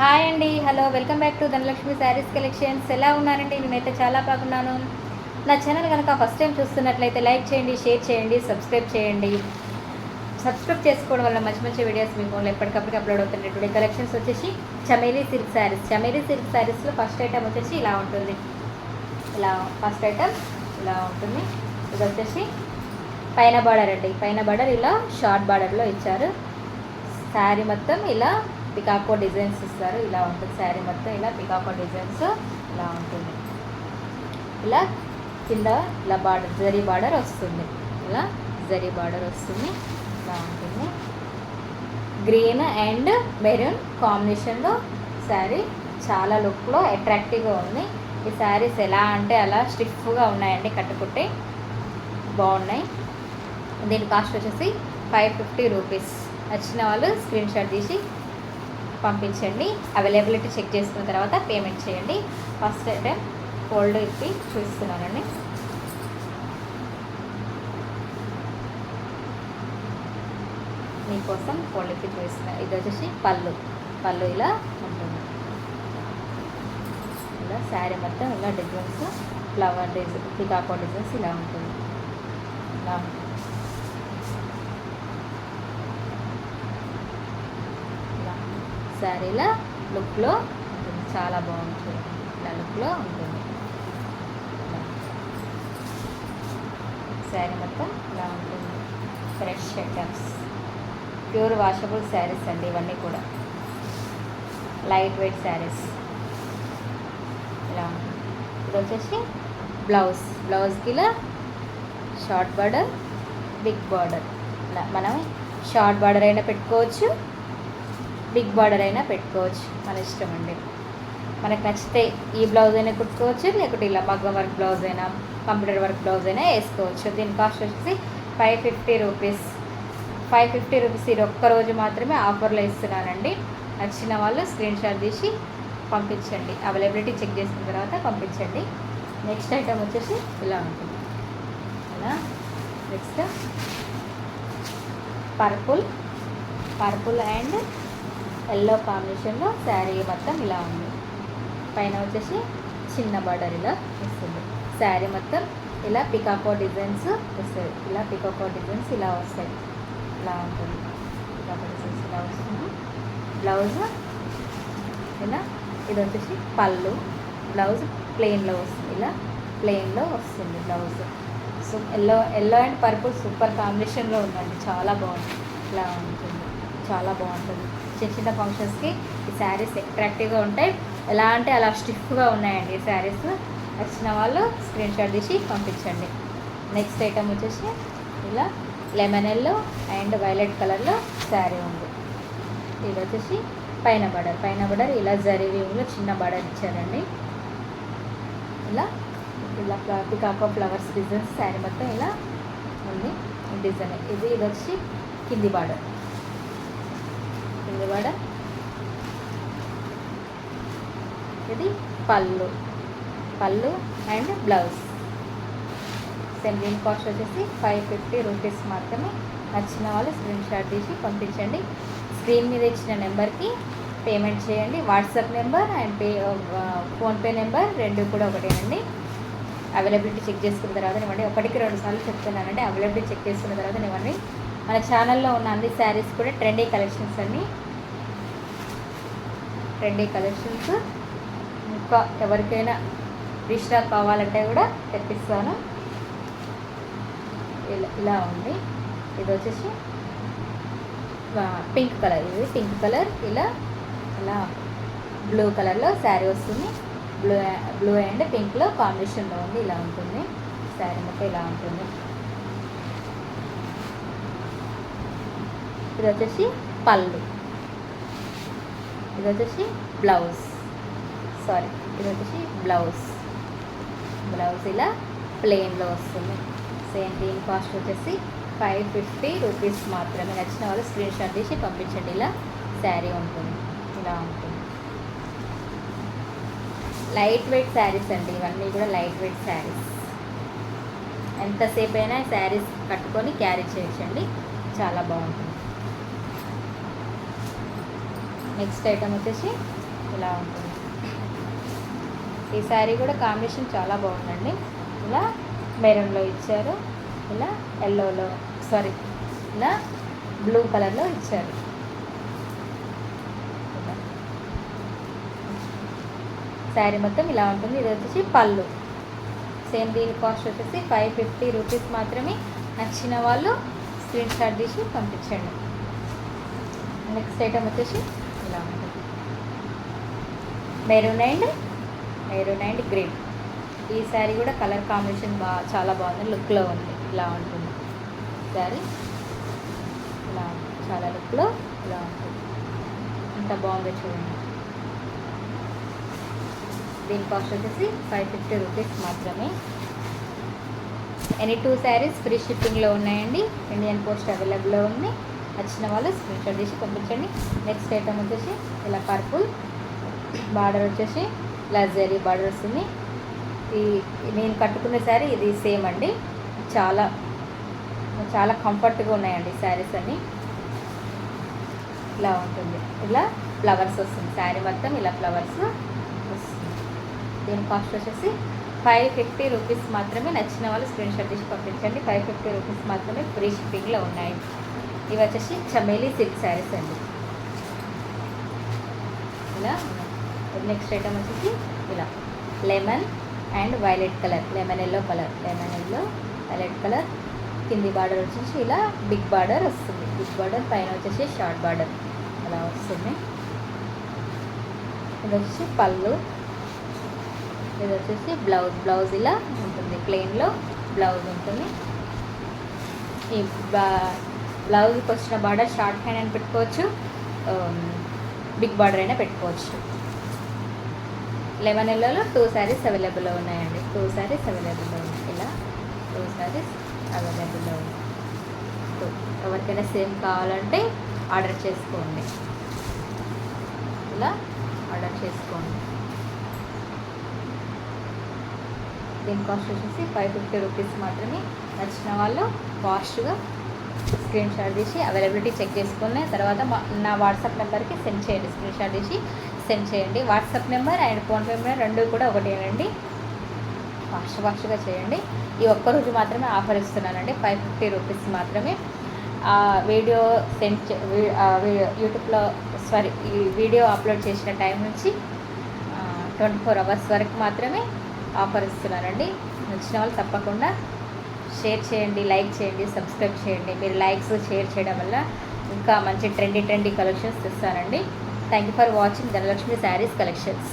Hi అండి hello welcome back to Dhanalakshmi saris collections. ఎలా ఉన్నారండి? నేనైతే చాలా బాగున్నాను. నా ఛానల్ కనుక ఫస్ట్ టైం చూస్తున్నట్లయితే లైక్ చేయండి షేర్ చేయండి సబ్స్క్రైబ్ చేయండి. సబ్స్క్రైబ్ చేసుకోవడం వల్ల మంచి మంచి వీడియోస్ మీ ఫోన్లో ఎప్పటికప్పుడు అప్లోడ్ అవుతుంటాయి టుడే కలెక్షన్స్ వచ్చేసి చమేలీ సిల్క్ శారీస్. చమేలీ సిల్క్ శారీస్లో ఫస్ట్ ఐటమ్ వచ్చేసి ఇలా ఉంటుంది. ఇలా ఫస్ట్ ఐటమ్ ఇలా ఉంటుంది. ఇది వచ్చేసి పైన బార్డర్ అండి. పైన బార్డర్ ఇలా షార్ట్ బార్డర్లో ఇచ్చారు. శారీ మొత్తం ఇలా పికాకో డిజైన్స్ ఇస్తారు. ఇలా ఉంటుంది శారీ మొత్తం. ఇలా పికాకో డిజైన్స్ ఇలా ఉంటుంది. ఇలా కింద ఇలా బార్డర్ జరీ బార్డర్ వస్తుంది. ఇలా జరీ బార్డర్ వస్తుంది. ఇలా ఉంటుంది. గ్రీన్ అండ్ మెరూన్ కాంబినేషన్లో శారీ చాలా లుక్లో అట్రాక్టివ్గా ఉంది. ఈ శారీస్ ఎలా అంటే అలా స్టిఫ్గా ఉన్నాయండి కట్టుకుంటే. బాగున్నాయి. దీని కాస్ట్ వచ్చేసి ఫైవ్ ఫిఫ్టీ రూపీస్ వచ్చిన వాళ్ళు స్క్రీన్ షాట్ తీసి పంపించండి. అవైలబిలిటీ చెక్ చేసుకున్న తర్వాత పేమెంట్ చేయండి. ఫస్ట్ టైం ఫోల్డ్ ఇప్పి చూస్తున్నానండి. మీకోసం ఫోల్డ్ ఇప్పి చూస్తున్నాను ఇది వచ్చేసి పళ్ళు. పళ్ళు ఇలా ఉంటుంది. ఇలా శారీ మొత్తం ఇలా designs flower design peacock designs ఇలా ఉంటుంది. ఇలా ఉంటుంది ఇలా శారీలో లుక్లో ఉంటుంది. చాలా బాగుంటుంది. ఇలా లుక్లో ఉంటుంది. శారీ మొత్తం ఇలా ఉంటుంది. Fresh items pure washable saris అండి ఇవన్నీ కూడా. లైట్ వెయిట్ శారీస్ ఇలా ఉంటుంది. ఇది వచ్చేసి బ్లౌజ్ బ్లౌజ్కి ఇలా షార్ట్ బార్డర్ బిగ్ బార్డర్ ఇలా మనం షార్ట్ బార్డర్ అయినా పెట్టుకోవచ్చు. బిగ్ బార్డర్ అయినా పెట్టుకోవచ్చు. మన ఇష్టం అండి. మనకు నచ్చితే ఈ బ్లౌజ్ అయినా కుట్టుకోవచ్చు లేకుంటే ఇలా మగ్గం వర్క్ బ్లౌజ్ అయినా కంప్యూటర్ వర్క్ బ్లౌజ్ అయినా వేసుకోవచ్చు. దీని కాస్ట్ వచ్చేసి five fifty rupees five fifty rupees ఇది ఒక్కరోజు మాత్రమే ఆఫర్లో ఇస్తున్నానండి నచ్చిన వాళ్ళు స్క్రీన్ షాట్ తీసి పంపించండి. అవైలబిలిటీ చెక్ చేసిన తర్వాత పంపించండి. నెక్స్ట్ ఐటమ్ వచ్చేసి ఇలా ఉంటుంది. అలా. Next purple purple and yellow కాంబినేషన్లో శారీ మొత్తం ఇలా ఉంది. పైన వచ్చేసి చిన్న బార్డర్ ఇలా వస్తుంది. శారీ మొత్తం ఇలా పికాకో డిజైన్స్ వస్తాయి. ఇలా పికాకో డిజైన్స్ ఇలా వస్తాయి. ఇలా ఉంటుంది. పికాకో డిజైన్స్ ఇలా వస్తుంది. బ్లౌజ్ ఇలా ఇది వచ్చేసి పళ్ళు. బ్లౌజ్ ప్లెయిన్లో వస్తుంది. ఇలా ప్లెయిన్లో వస్తుంది blouse. So yellow yellow and purple super కాంబినేషన్లో ఉందండి. చాలా బాగుంది. ఇలా ఉంటుంది. చాలా బాగుంటుంది. చిన్న చిన్న ఫంక్షన్స్కి ఈ శారీస్ అట్రాక్టివ్గా ఉంటాయి. ఎలా అంటే అలా స్టిఫ్గా ఉన్నాయండి ఈ శారీస్ వచ్చిన వాళ్ళు స్క్రీన్ షాట్ తీసి పంపించండి. నెక్స్ట్ ఐటమ్ వచ్చేసి ఇలా లెమన్ ఎల్లో అండ్ వైలెట్ కలర్లో శారీ ఉంది. ఇది వచ్చేసి పైన బడర్ పైన బడర్ ఇలా జరీ చిన్న బడర్ ఇచ్చారండి. ఇలా ఇలా పికాకో ఫ్లవర్స్ డిజైన్స్ శారీ మొత్తం ఇలా ఉంది. డిజైన్ ఇది ఇది వచ్చి కింది బార్డర్ కింది వడ. ఇది పళ్ళు. పళ్ళు అండ్ బ్లౌజ్. సేమ్ దీని కాస్ట్ వచ్చేసి ఫైవ్ ఫిఫ్టీ రూపీస్ మాత్రమే. నచ్చిన వాళ్ళు స్క్రీన్ షాట్ తీసి పంపించండి. స్క్రీన్ మీద ఇచ్చిన నెంబర్కి పేమెంట్ చేయండి. WhatsApp number and pay PhonePe number రెండు కూడా ఒకటేనండి అవైలబిలిటీ చెక్ చేసుకున్న తర్వాత ఇవ్వండి. ఒకటికి రెండు సార్లు చెప్తున్నానండి. అవైలబిలిటీ చెక్ చేసుకున్న తర్వాత ఇవ్వండి. మన ఛానల్లో ఉన్న అన్ని శారీస్ కూడా ట్రెండీ కలెక్షన్స్ అన్నీ ట్రెండీ కలెక్షన్స్. ఇంకా ఎవరికైనా రీస్టాక్ కావాలంటే కూడా తెప్పిస్తాను. ఇలా ఇలా ఉంది. ఇది వచ్చేసి పింక్ కలర్. ఇది పింక్ కలర్. ఇలా ఇలా బ్లూ కలర్లో శారీ వస్తుంది. బ్లూ బ్లూ అండ్ పింక్లో కాంబినేషన్లో ఉంది. ఇలా ఉంటుంది. శారీ మొత్తం ఇలా ఉంటుంది. ఇది వచ్చేసి పళ్ళు. ఇది వచ్చేసి బ్లౌజ్. సారీ ఇది వచ్చేసి బ్లౌజ్. బ్లౌజ్ ఇలా ప్లెయిన్లో వస్తుంది. సేమ్ దీని కాస్ట్ వచ్చేసి ఫైవ్ ఫిఫ్టీ రూపీస్ మాత్రమే. నచ్చిన వాళ్ళు స్క్రీన్ షాట్ తీసి పంపించండి. ఇలా శారీ ఉంటుంది. ఇలా ఉంటుంది. లైట్ వెయిట్ శారీస్ అండి. ఇవన్నీ కూడా లైట్ వెయిట్ శారీస్. ఎంతసేపు అయినా శారీస్ కట్టుకొని క్యారీ చేయొచ్చండి చాలా బాగుంటుంది. నెక్స్ట్ ఐటమ్ వచ్చేసి ఇలా ఉంటుంది. ఈ శారీ కూడా కాంబినేషన్ చాలా బాగుందండి. ఇలా మెరూన్లో ఇచ్చారు. ఇలా ఎల్లోలో సారీ ఇలా బ్లూ కలర్లో ఇచ్చారు. శారీ మొత్తం ఇలా ఉంటుంది. ఇది వచ్చేసి పళ్ళు. సేమ్ దీని కాస్ట్ వచ్చేసి ఫైవ్ ఫిఫ్టీ రూపీస్ మాత్రమే. నచ్చిన వాళ్ళు స్క్రీన్ షాట్ తీసి పంపించండి. నెక్స్ట్ ఐటమ్ వచ్చేసి ఇలా ఉంటుంది maroon and maroon and green. ఈ శారీ కూడా కలర్ కాంబినేషన్ బాగా చాలా బాగుంది. లుక్లో ఉంది. ఇలా ఉంటుంది. శారీ ఇలా చాలా లుక్లో ఇలా ఉంటుంది. ఎంత బాగుంది చూడండి. దీని కాస్ట్ వచ్చేసి ఫైవ్ ఫిఫ్టీ రూపీస్ మాత్రమే. ఎనీ టూ శారీస్ ఫ్రీ షిప్పింగ్లో ఉన్నాయండి. ఇండియన్ పోస్ట్ అవైలబుల్లో ఉంది. నచ్చిన వాళ్ళు స్క్రీన్షాట్ చేసి పంపించండి. నెక్స్ట్ ఐటమ్ వచ్చేసి ఇలా పర్పుల్ బార్డర్ వచ్చేసి లగ్జరీ బార్డర్ వస్తుంది. ఈ నేను కట్టుకునే శారీ ఇది సేమ్ అండి. చాలా చాలా కంఫర్ట్గా ఉన్నాయండి శారీస్ అన్నీ. ఇలా ఉంటుంది. ఇలా ఫ్లవర్స్ వస్తుంది. శారీ మొత్తం ఇలా ఫ్లవర్స్ వస్తుంది. దీని కాస్ట్ వచ్చేసి ఫైవ్ ఫిఫ్టీ రూపీస్ మాత్రమే నచ్చిన వాళ్ళు స్క్రీన్ షాట్ తీసి పంపించండి. ఫైవ్ ఫిఫ్టీ రూపీస్ మాత్రమే ఫ్రీ షిప్పింగ్లో ఉన్నాయి. ఇవి వచ్చేసి చమేలీ సిల్క్ శారీస్ అండి. ఇలా నెక్స్ట్ ఐటమ్ వచ్చేసి ఇలా lemon and violet colour lemon yellow colour lemon yellow violet colour. కింది బార్డర్ వచ్చేసి ఇలా బిగ్ బార్డర్ వస్తుంది. బిగ్ బార్డర్ పైన వచ్చేసి షార్ట్ బార్డర్ అలా వస్తుంది. ఇది వచ్చేసి పళ్ళు. ఇది వచ్చేసి బ్లౌజ్ బ్లౌజ్ ఇలా ఉంటుంది. ప్లెయిన్లో బ్లౌజ్ ఉంటుంది. ఈ బ్లౌజ్కి వచ్చిన బార్డర్ షార్ట్ హ్యాండ్ అని పెట్టుకోవచ్చు um, బిగ్ బార్డర్ అయినా పెట్టుకోవచ్చు. లెవెన్ ఎల్లోలో టూ శారీస్ అవైలబుల్లో ఉన్నాయండి. టూ శారీస్ అవైలబుల్లో ఉన్నాయి. ఇలా టూ శారీస్ అవైలబుల్లో ఉన్నాయి. ఎవరికైనా సేమ్ కావాలంటే ఆర్డర్ చేసుకోండి. ఇలా ఆర్డర్ చేసుకోండి. దీని కాస్ట్ వచ్చేసి ఫైవ్ ఫిఫ్టీ రూపీస్ మాత్రమే. నచ్చిన వాళ్ళు ఫాస్ట్గా స్క్రీన్ షాట్ తీసి అవైలబిలిటీ చెక్ చేసుకుని తర్వాత నా వాట్సాప్ నెంబర్కి సెండ్ చేయండి. స్క్రీన్ షాట్ తీసి సెండ్ చేయండి. WhatsApp number and PhonePe number రెండు కూడా ఒకటేనండి ఫాస్ట్ ఫాస్ట్గా చేయండి. ఈ ఒక్క రోజు మాత్రమే ఆఫర్ ఇస్తున్నానండి. ఫైవ్ ఫిఫ్టీ రూపీస్ మాత్రమే. వీడియో సెండ్ చే- యూట్యూబ్లో సారీ ఈ వీడియో అప్లోడ్ చేసిన టైం నుంచి ట్వంటీ ఫోర్ అవర్స్ వరకు మాత్రమే ఆఫర్ ఇస్తున్నానండి. వచ్చిన వాళ్ళు తప్పకుండా షేర్ చేయండి లైక్ చేయండి సబ్స్క్రైబ్ చేయండి. మీరు లైక్స్ షేర్ చేయడం వల్ల ఇంకా మంచి trendy trendy collections తెస్తానండి. Thank you for watching Dhanalakshmi saris collections